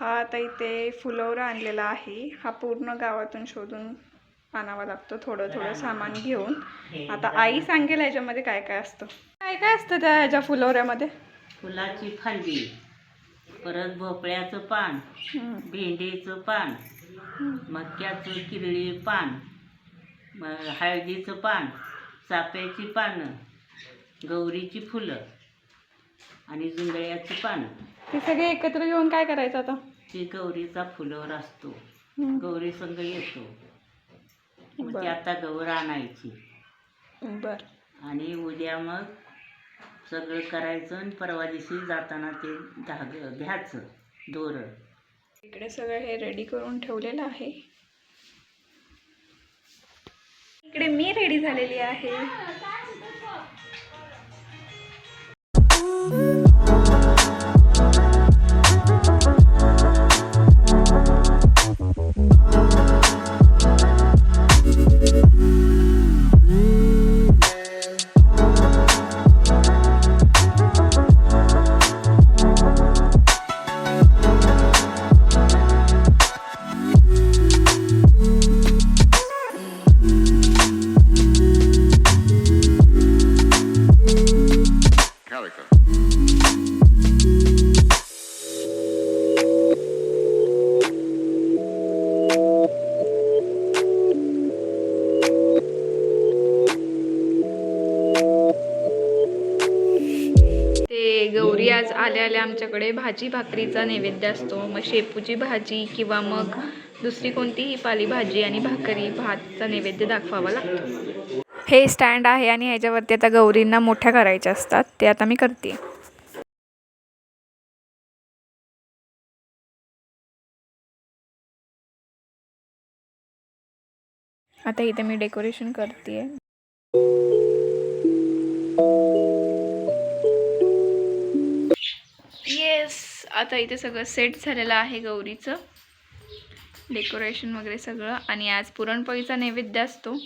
हा आता इथे फुलवरा आणलेला आहे. हा पूर्ण गावातून शोधून आणावा लागतो थोडं थोडं सामान घेऊन. आता आई सांगेल ह्याच्यामध्ये काय काय असतं. काय काय असतं त्या ह्याच्या फुलवऱ्यामध्ये? फुलाची फांदी परत भोपळ्याचं पान भेंडीचं पान मक्याचं किरळी पान हळदीचं पान चाफ्याची पानं गौरीची फुलं. आणि जुंधळ्याचं पान. ते सगळे एकत्र घेऊन काय करायचं आता? ते गौरीचा फुलावर असतो. गौरी संघ येतो. मग ती बरं. आता गौर आणायची. बर. आणि उद्या मग सगळं करायचं आणि परवा दिवशी जाताना ते धाग घ्यायचं दोरं इकडे सगळं हे रेडी करून ठेवलेलं आहे. इकडे मी रेडी झालेली आहे. गौरी आज आल्या आल्या आमच्याकडे भाजी भाकरीचा नैवेद्य असतो. मग शेपूची भाजी किंवा मग दुसरी कोणतीही पालेभाजी आणि भाकरी भातचा नैवेद्य दाखवावा लागतो. हे स्टँड आहे आणि ह्याच्यावरती आता गौरींना मोठ्या करायच्या असतात. ते आता मी करते. आता इथे मी डेकोरेशन करते येस आता इथे सगळं सेट झालेलं आहे गौरीचं. डेकोरेशन वगैरे सगळं. आणि आज पुरणपोळीचा नैवेद्य असतो.